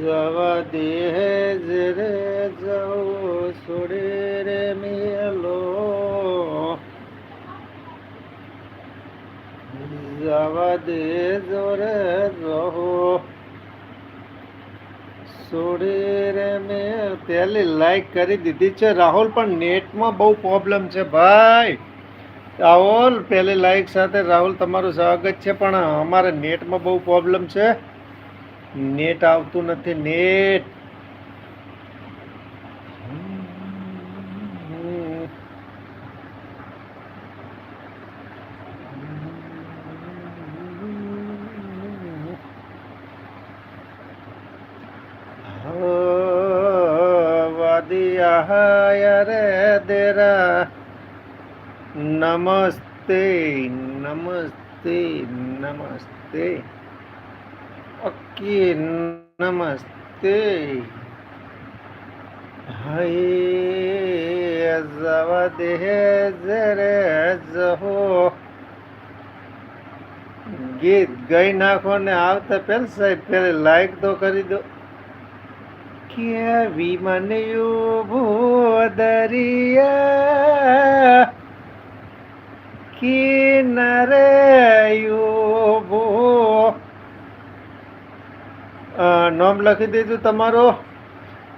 જવા દે રે જાઓ છોડે રે મેલો. જવા દે જોરે જહો છોડે રે મેં પહેલી લાઈક કરી દીધી છે. રાહુલ, પણ નેટમાં બહુ પ્રોબ્લેમ છે ભાઈ. રાહુલ, પહેલી લાઈક સાથે રાહુલ, તમારું સ્વાગત છે, પણ અમારે નેટમાં બહુ પ્રોબ્લેમ છે. નેટ આવતું નથી નેટ. નમસ્તે નમસ્તે નમસ્તે. ઓકે નમસ્તે હૈ જવા દે જરે જહો ગીત ગઈ નાખો ને આવતા પેલ સાહેબ પેલે લાઈક તો કરી દો કેવી મને દરિયા કિનારે યુભો નામ લખી દેજો તમારો.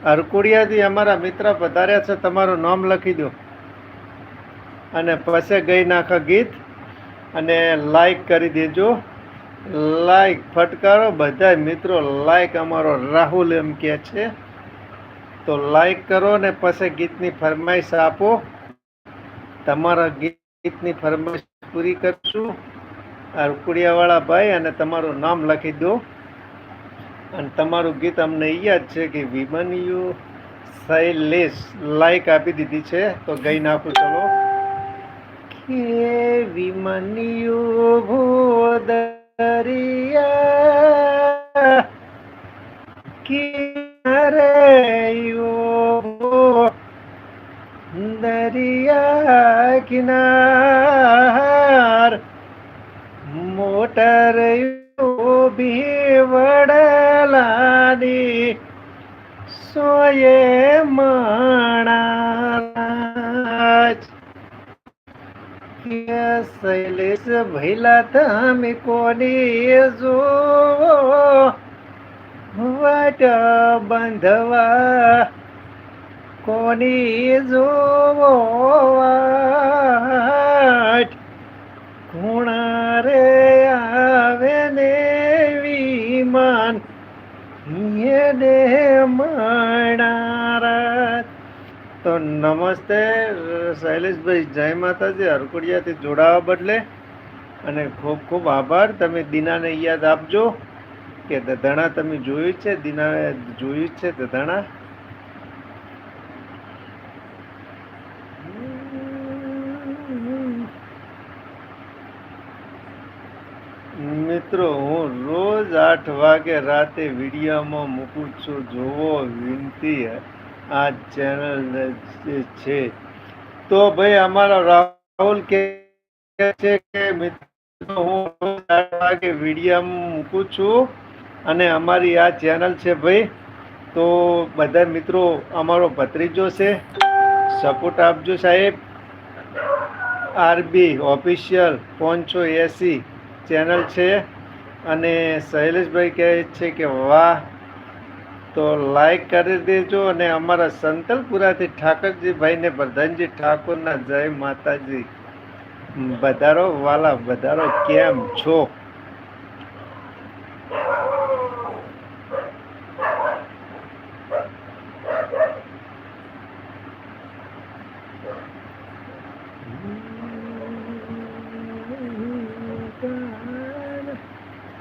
હરકુડિયાથી અમારા મિત્ર પધાર્યા છે, તમારું નામ લખી દો. અને પછી ગઈ નાખા ગીત. અને લાઈક કરી દેજો. લાઈક ફટકારો. બધા મિત્રો લાઈક અમારો રાહુલ એમ કે છે. તો લાઈક કરો ને પછી ગીતની ફરમાઈશ આપો. તમારા ગીતની ફરમાઈશ પૂરી કરશું. હરકુડિયાવાળા ભાઈ અને તમારું નામ લખી દો. અને તમારું ગીત અમને યાદ છે કે વિમન યુ શૈલેષ લાઈક આપી દીધી છે, તો ગઈ નાખું ચલો. કે વિમાનીઓ ભૂદરિયા કિનારે યુ દરિયા કિનાર, મોટર યુ વડલાની वडलादी सोये माणाराज सैलेस भैला थांबी कोणी जो वाट बांधवा कोणी जो वाट મળારા તો નમસ્તે, શૈલેષભાઈ, જય માતાજી હરકુડિયાથી જોડાવા બદલે. અને ખૂબ ખૂબ આભાર, તમે દીનાને યાદ આપજો કે દધાણા તમે જોયું છે, દીનાએ જોયું છે, દધાણા મિત્રો હું રોજ આઠ વાગે રાતે વિડીયોમાં મૂકું છું. જોવો વિનંતી આ ચેનલ છે. તો ભાઈ, અમારો રાહુલ કે છે કે હું આઠ વાગે વિડીયોમાં મૂકું છું અને અમારી આ ચેનલ છે ભાઈ. તો બધા મિત્રો, અમારો ભત્રીજો છે. સપોર્ટ આપજો સાહેબ. આરબી ઓફિશિયલ પાંચસો એસી ચેનલ છે. અને શૈલેષભાઈ કહે છે કે વાહ, તો લાઈક કરી દેજો અને અમારા સંતલપુરાથી ઠાકરજી ભાઈને પ્રધાનજી ઠાકોરના જય માતાજી. વધારો વાલા વધારો કેમ છો?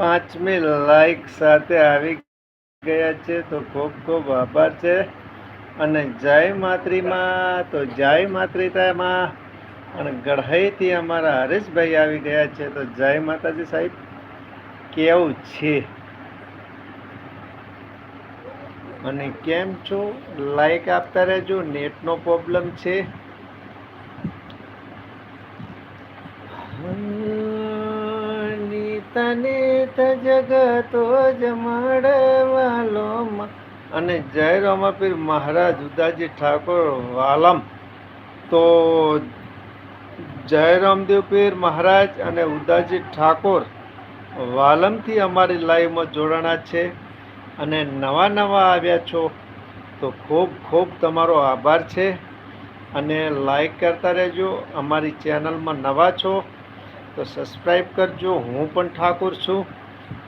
પાંચમી લાઈક સાથે આવી ગયા છે, તો ખૂબ ખૂબ આભાર છે. અને જય માત્રીમાં, તો જય માતૃતામાં અને ગઢાઈથી અમારા હરેશભાઈ આવી ગયા છે, તો જય માતાજી સાહેબ. કેવું છે? અને કેમ છો? લાઈક આપતા રહેજો, નેટનો પ્રોબ્લેમ છે. તને જગતો જમાડવાલો અને જય રામાપીર મહારાજ ઉદાજી ઠાકોર વાલમ. તો જય રામદેવ પીર મહારાજ અને ઉદાજી ઠાકોર વાલમથી અમારી લાઈવમાં જોડાણા છે અને નવા નવા આવ્યા છો તો ખૂબ ખૂબ તમારો આભાર છે. અને લાઈક કરતા રહેજો. અમારી ચેનલમાં નવા છો તો સબસ્ક્રાઈબ કરજો. હું પણ ઠાકોર છું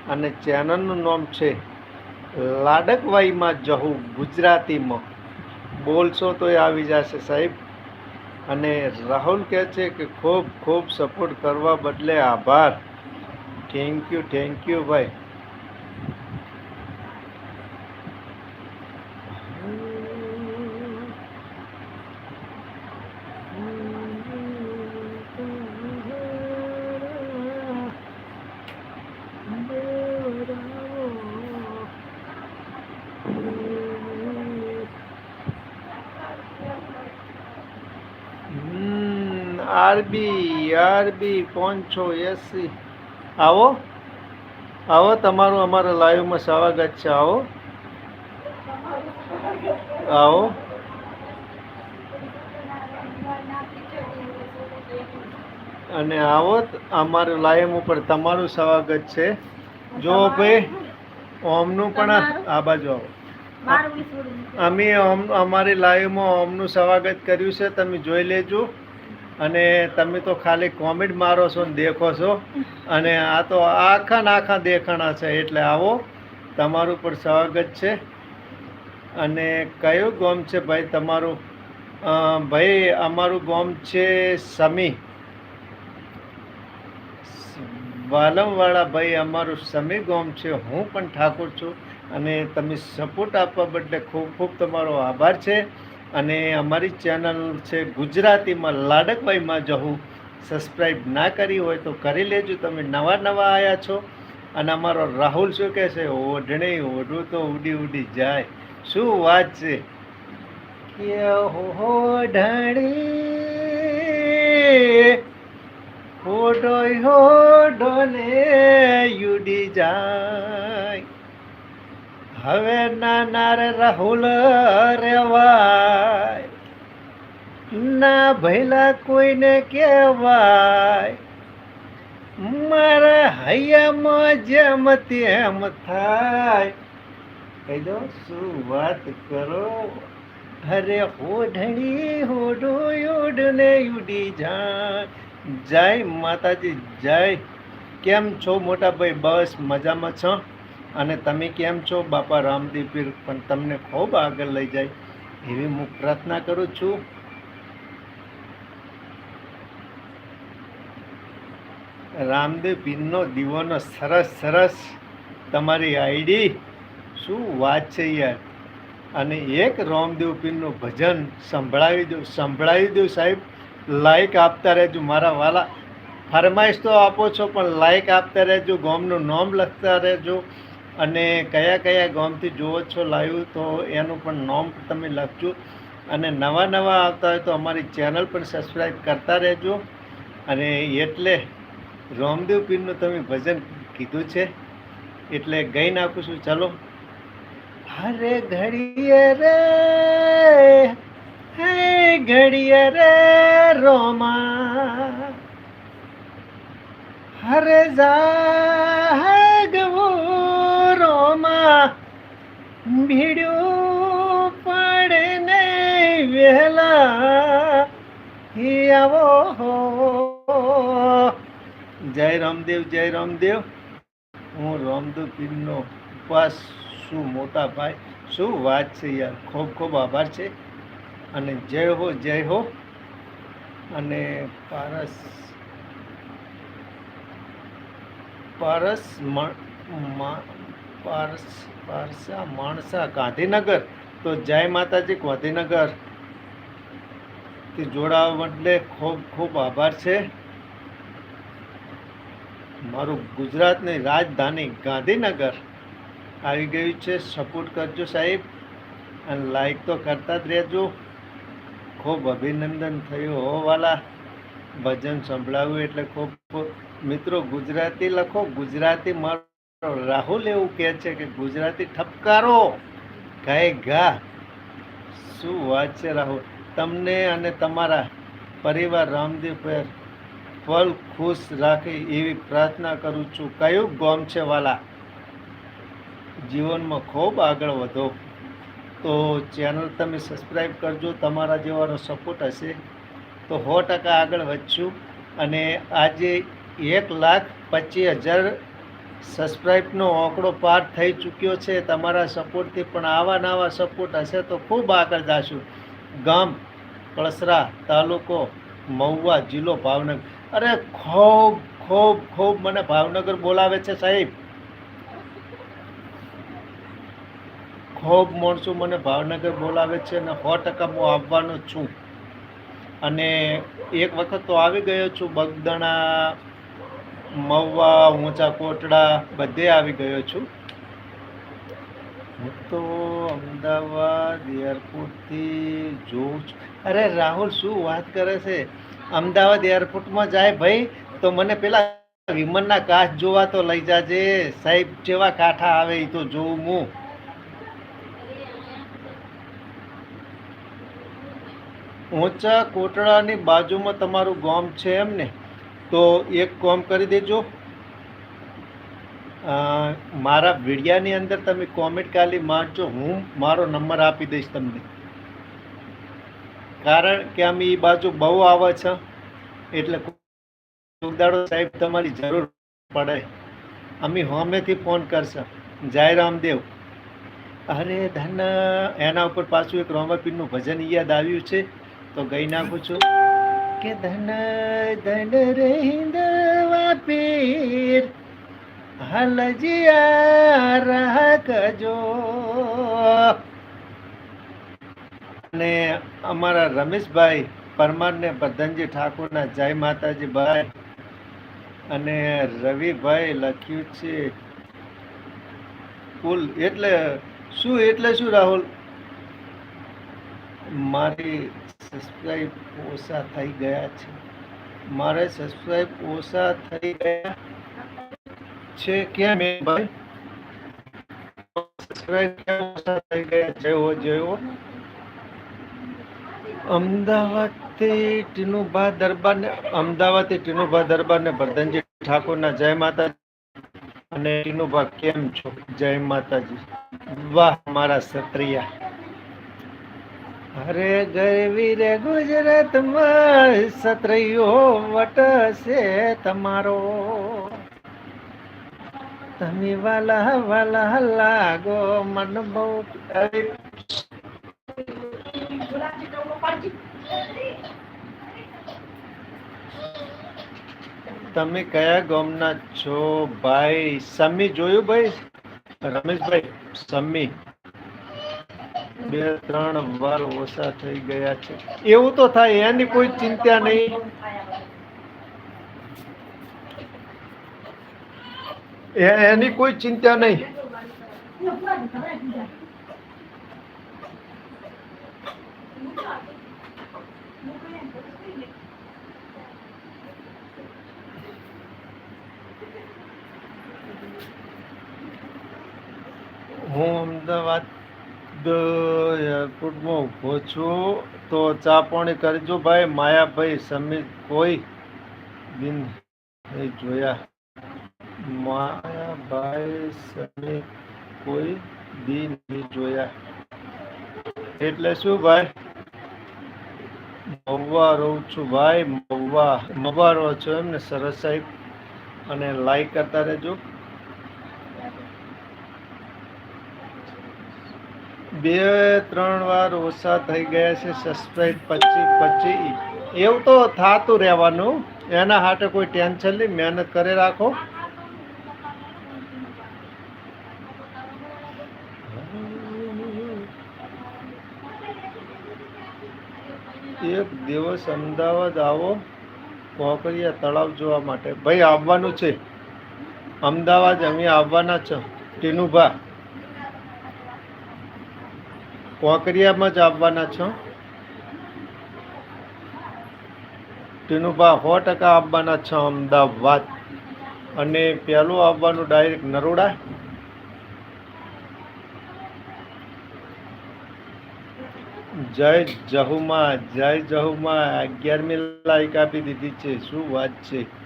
અને ચેનલનું નામ છે લાડકવાઈમાં જહું ગુજરાતીમાં. બોલશો તો એ આવી જશે સાહેબ. અને રાહુલ કહે છે કે ખૂબ ખૂબ સપોર્ટ કરવા બદલે આભાર. થેન્ક યુ થેન્ક યુ ભાઈ. આરબી આરબી પાંચસો એસી આવો. આવો તમારું અમારા લાઈવમાં સ્વાગત છે. આવો. આવો. અને આવો અમારું લાઈવ ઉપર તમારું સ્વાગત છે. જો ભાઈ ઓમનું પણ આ બાજુ આવો. અમે ઓમ અમારી લાઈવમાં ઓમનું સ્વાગત કર્યું છે. તમે જોઈ લેજો. અને તમે તો ખાલી કોમેડ મારો છો ને દેખો છો. અને આ તો આખા ને દેખાણા છે, એટલે આવો તમારું પણ સ્વાગત છે. અને કયું ગામ છે ભાઈ તમારું? ભાઈ, અમારું ગામ છે સમી. વાલમવાળા ભાઈ, અમારું સમી ગામ છે. હું પણ ઠાકોર છું અને તમે સપોર્ટ આપવા બદલે ખૂબ ખૂબ તમારો આભાર છે. અને અમારી ચેનલ છે ગુજરાતીમાં લાડકભાઈમાં જવું સબસ્ક્રાઈબ ના કરી હોય તો કરી લેજો. તમે નવા નવા આવ્યા છો અને અમારો રાહુલ શું કહે છે? ઓઢણે ઓઢું તો ઉડી ઉડી જાય. શું વાત છે? કે ઓઢણી હોડો હોડો ને યુડી જાય. હવે નાના રે રાહુલ રેવાય. ના ભૈલા કોઈને કહેવાય. મારા હૈયામાં જેમ તેમ થાય. કહી દો શું વાત કરો? અરે હોઢણી હોડો ને યુડી જાય જય માતાજી, જય. કેમ છો મોટા ભાઈ? બસ મજામાં છો? અને તમે કેમ છો? બાપા રામદેવ પીર, પણ તમને ખૂબ આગળ લઈ જાય એવી હું પ્રાર્થના કરું છું. રામદેવ પીરનો દીવાનો સરસ સરસ તમારી આઈડી શું વાત છે યાર? અને એક રામદેવ પીરનું ભજન સંભળાવી દો સંભળાવી દો સાહેબ. લાઈક આપતા રહેજો મારા વાલા. ફરમાઈશ તો આપો છો, પણ લાઈક આપતા રહેજો, ગોમનું નામ લખતા રહેજો. અને કયા કયા ગામથી જુઓ છો લાઈવ, તો એનું પણ નામ તમે લખજો. અને નવા નવા આવતા હોય તો અમારી ચેનલ પણ સબસ્ક્રાઈબ કરતા રહેજો. અને એટલે રામદેવ પીરનું તમે ભજન કીધું છે, એટલે ગઈ નાખું છું. ચાલો. હરે ઘડીએ રે, હે ઘડીએ રે રોમા. હરે જાગવું પડે વહેલા. આવો જય રામદેવ જય રામદેવ. હું રામદેવ પીરનો ઉપવાસ શું મોટા ભાઈ. શું વાત છે યાર? ખૂબ ખૂબ આભાર છે. અને જય હો જય હો. અને પારસ પારસ મ- મા- પારસ માણસા, ગાંધીનગર? તો જય માતાજી, ગાંધીનગર. થી જોડાવા બદલે ખૂબ ખૂબ આભાર છે. મારું ગુજરાતની રાજધાની ગાંધીનગર. આવી ગયું છે. સપોર્ટ કરજો સાહેબ. અને લાઈક તો કરતા જ રહેજો. ખૂબ અભિનંદન થયું. હોવાલા ભજન સંભળાવ્યું એટલે ખૂબ. મિત્રો, ગુજરાતી લખો. ગુજરાતી મારો રાહુલ એવું કહે છે કે ગુજરાતી ઠપકારો, ગાય ગા. શું વાત છે રાહુલ? તમને અને તમારા પરિવાર રામદેવ પર ફલ ખુશ રાખે એવી પ્રાર્થના કરું છું. કયું ગોમ છે વાલા? જીવનમાં ખૂબ આગળ વધો. તો ચેનલ તમે સબસ્ક્રાઈબ કરજો, તમારા જેવાનો સપોર્ટ હશે. તો સો ટકા આગળ વધશું. અને આજે એક લાખ પચીસ હજાર સબસ્ક્રાઈબનો આંકડો પાર થઈ ચૂક્યો છે, તમારા સપોર્ટથી પણ આવા નવા સપોર્ટ હશે તો ખૂબ આગળ જશું. ગામ, કળસરા તાલુકો, મહુવા જિલ્લો, ભાવનગર. અરે ખૂબ ખૂબ ખૂબ મને ભાવનગર બોલાવે છે સાહેબ. ખૂબ માણસો મને ભાવનગર બોલાવે છે અને સો ટકા હું આવવાનો છું. અને એક વખત તો આવી ગયો છું બગદણા મહુવા ઊંચા કોટડા બધે આવી ગયો છું. હું તો અમદાવાદ એરપોર્ટથી જોઉં છું. અરે રાહુલ, શું વાત કરે છે? અમદાવાદ એરપોર્ટમાં જાય ભાઈ, તો મને પેલા વિમાનના કાચ જોવા તો લઈ જાજે. સાહેબ, જેવા કાંઠા આવે એ તો જોઉં હું. ઊંચા કોટડાની બાજુમાં તમારું ગામ છે એમ ને તો એક કોમ કરી દેજો. મારા વિડિયાની અંદર તમે કોમેન્ટ ખાલી મારજો. હું મારો નંબર આપી દઈશ તમને. કારણ કે અમે એ બાજુ બહુ આવે છે, એટલે કોક સાહેબ તમારી જરૂર પડે. અમે હોમેથી ફોન કરશે. જય રામદેવ. અરે ધન, એના ઉપર પાછું એક રોમાપીરનું ભજન યાદ આવ્યું છે, તો ગઈ નાખું છું. કે ધન ધન રે હિંદવા પીર. હલજિયા કજો. અને અમારા રમેશભાઈ પરમારને પ્રધાનજી ઠાકોરના જય માતાજી ભાઈ. અને રવિભાઈ લખ્યું છે, કુલ એટલે શું એટલે શું રાહુલ? મારી સબસ્ક્રાઈબ ઓછા થઈ ગયા છે. મારે સબસ્ક્રાઈબ ઓછા થઈ ગયા છે કેમ એ ભાઈ? સબસ્ક્રાઈબ કેમ ઓછા થઈ ગયા? જેવો જેવો અમદાવાદથી ટીનુભા દરબારને અમદાવાદથી ટીનુભા દરબારને પ્રધાનજી ઠાકોરના જય માતા અને ટીનુભા કેમ છો? જય માતાજી. વાહ, મારા ક્ષત્રિયા. અરે ગરવી રે ગુજરાતમાં વટ વટશે તમારો. તમે વાલા વાલા લાગો મન બહુ તમે કયા ગામના છો? ભાઈ, સમી જોયું ભાઈ? રમેશભાઈ, સમી. બે, ત્રણ વાર ઓછા થઈ ગયા છે. એવું તો થાય, એની કોઈ ચિંતા નહીં. એની કોઈ ચિંતા નહીં. હું અમદાવાદ એરપોર્ટમાં ઊભો છું, તો ચા પાણી કરજો ભાઈ. માયાભાઈ સમીર કોઈ દિન જોયા. માયાભાઈ સમીર કોઈ દિન જોયા. એટલે શું ભાઈ? મવા રહું છું ભાઈ મવા મવા રહો છો એમ ને સરસ સાહેબ. અને લાઈક કરતા રહેજો. બે, ત્રણ વાર ઓછા થઈ ગયા છે સબસ્ક્રાઈબ પચી પચી. એવું તો થાતું રહેવાનું. એના હાટે કોઈ ટેન્શન નહીં, મહેનત કરી રાખો. એક દિવસ અમદાવાદ આવો, કોકરિયા તળાવ જોવા માટે. ભાઈ, આવવાનું છે. અમદાવાદ અમે આવવાના છો. ટીનુભા. કોકરિયામાં જ આવવાના છો? ટીનુભા, સો ટકા આવવાના છો અમદાવાદ? અને પહેલું આવવાનું ડાયરેક્ટ નરોડા? જય જહુમાં જય જહુમાં, અગિયારમી લાઈક આપી દીધી છે. શું વાત છે?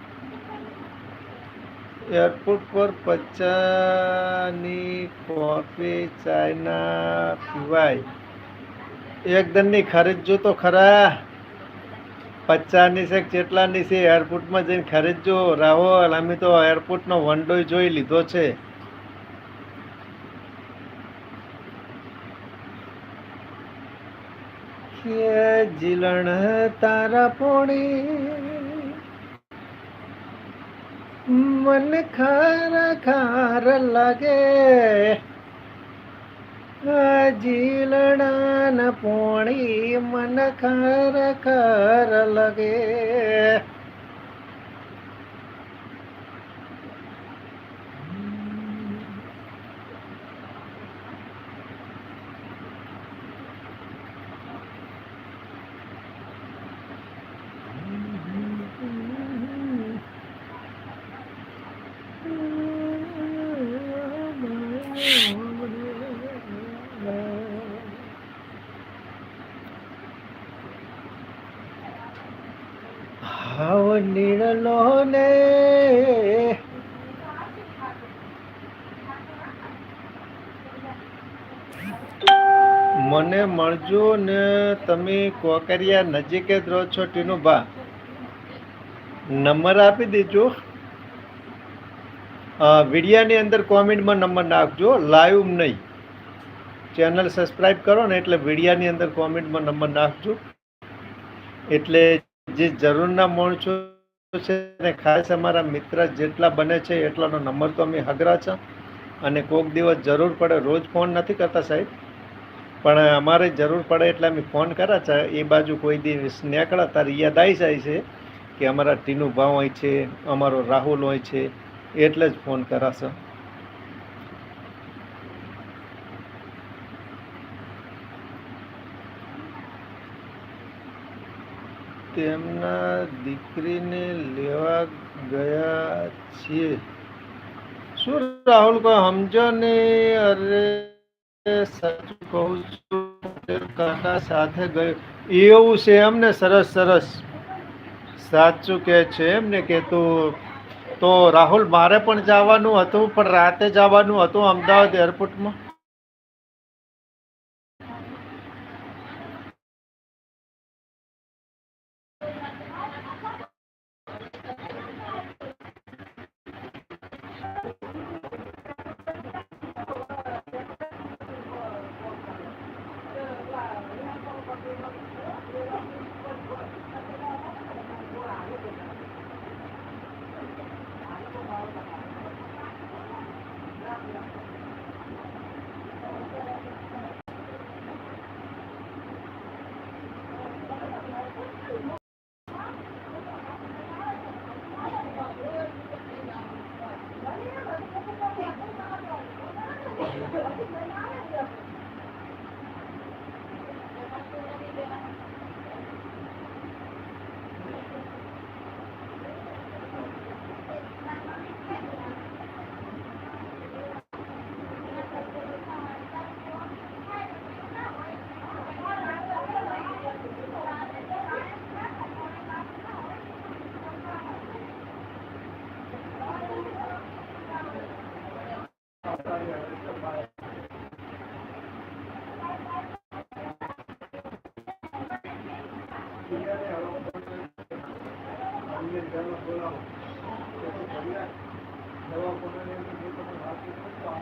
એરપોર્ટ પર પચાની કોફી ચાઇના પીવાય. એકદમની ખરીદજો તો ખરા. પચાની છે કેટલાની છે એરપોર્ટમાં જઈને ખરીદજો. રાહુલ, અમે તો એરપોર્ટનો વંડો જોઈ લીધો છે. જીલણ તારા પોણી મન ખાર ખાર લાગે. જીલણા ન પોણી મન ખાર ખાર લાગે હાવ નીળલો ને મને મળજો ને તમે કોકરિયા નજીકે જ રહો છો ટીનુભા નંબર આપી દેજો. વિડીયાની અંદર કોમેન્ટમાં નંબર નાખજો લાઈવ નહીં. ચેનલ સબસ્ક્રાઈબ કરો ને એટલે વિડીયાની અંદર કોમેન્ટમાં નંબર નાખજો. એટલે જે જરૂરના માણસો છે ને ખાસ અમારા મિત્ર જેટલા બને છે એટલાનો નંબર તો અમે હગરા છે. અને કોઈક દિવસ જરૂર પડે, રોજ ફોન નથી કરતા સાહેબ. પણ અમારે જરૂર પડે એટલે અમે ફોન કર્યા છે. એ બાજુ કોઈ દિવસ નીકળ્યા તારી યાદ આવી જાય છે કે અમારા ટીનુભાવ હોય છે, અમારો રાહુલ હોય છે, એટલે જ ફોન કરાશે તેમના દીકરીને લેવા ગયા છીએ. શું રાહુલ કોઈ સમજો ને, અરે સાચું કહું છું, કાકા સાથે ગયો. એવું છે એમને સરસ સરસ. સાચું કે છે એમને કે તું, તો રાહુલ, મારે પણ જવાનું હતું, પણ રાતે જવાનું હતું અમદાવાદ એરપોર્ટમાં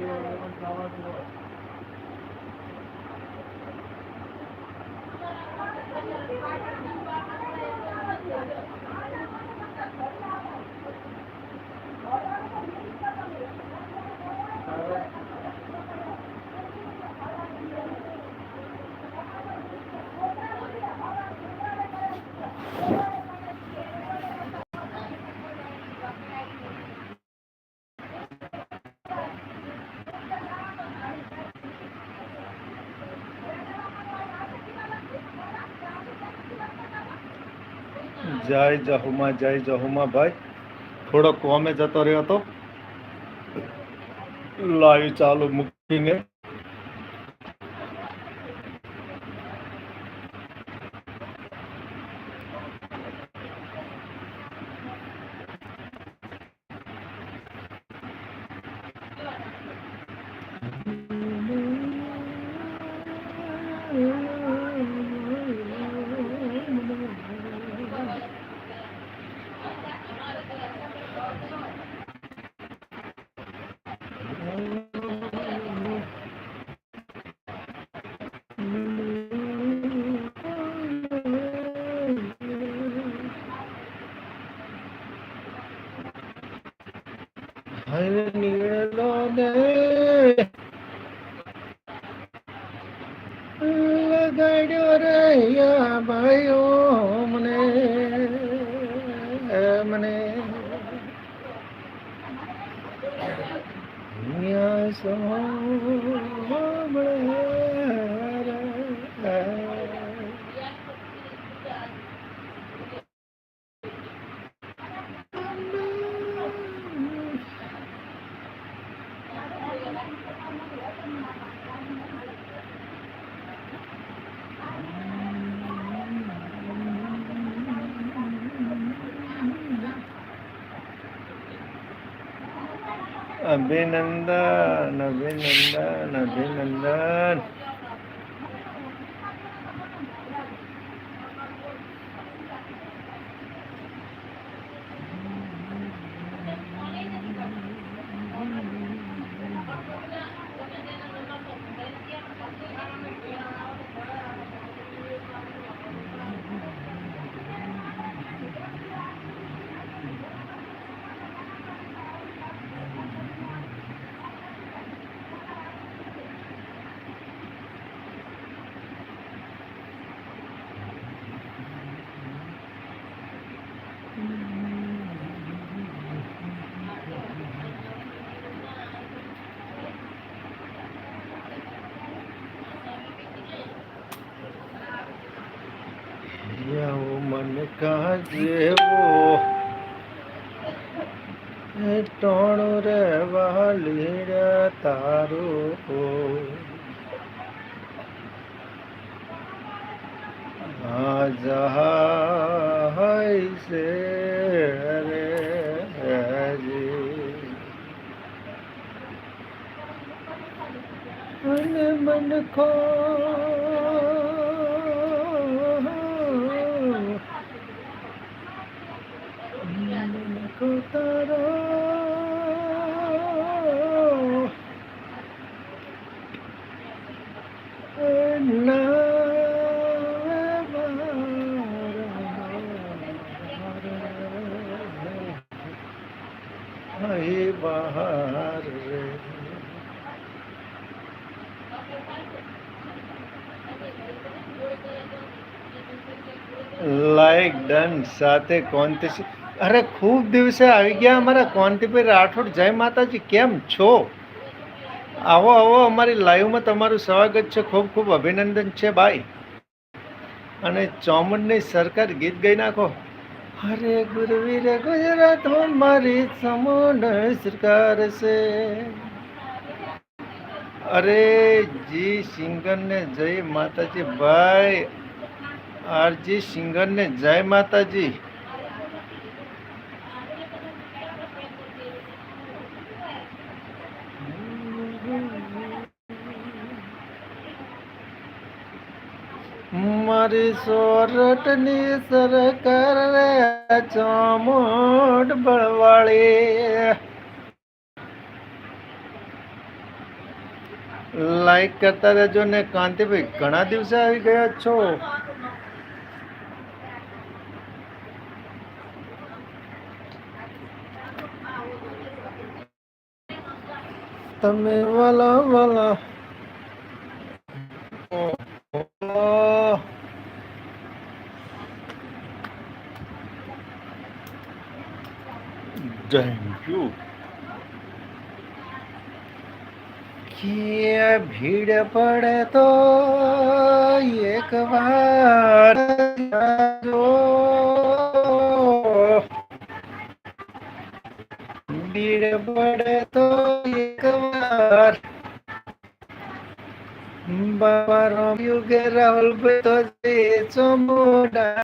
you. જય જહુમા જય જહુમા ભાઈ. થોડો કોમે જતો રહ્યો હતો લાઈવ ચાલુ મૂકીને. the અભિનંદન અભિનંદન અભિનંદન. મનકા જેવો એ ટોણું રે વાલીડ તારું જહાય છે રે મન ખો મન ખો તારો બહાર રે લાઈક ડન સાથે કોંતી અરે ખૂબ દિવસે આવી ગયા અમારા કોંતીભાઈ રાઠોડ. જય માતાજી, કેમ છો? આવો આવો, અમારી લાઈવમાં તમારું સ્વાગત છે. ખૂબ ખૂબ અભિનંદન છે ભાઈ. અને ચોમડની સરકાર ગીત ગઈ નાખો. હરે રે ગુજરાત મારી સમૂન સરકાર છે. અરે જી સિંગરને જય માતાજી. ભાઈ, આરજી સિંગરને જય માતાજી. મારી સોરઠની સરકાર રે ચોમોટ બળવાળી. લાઈક કરતા રહેજો ને કાંતિભાઈ, ઘણા દિવસે આવી ગયા છો? તમે વાલા વાલા. Thank you. કે ભીડ પડે તો એક વાર આવજો. ભીડ પડે તો એક વાર બાબા રોમ્યું કે રાહુલ ભાઈ તો જે ચોમોડા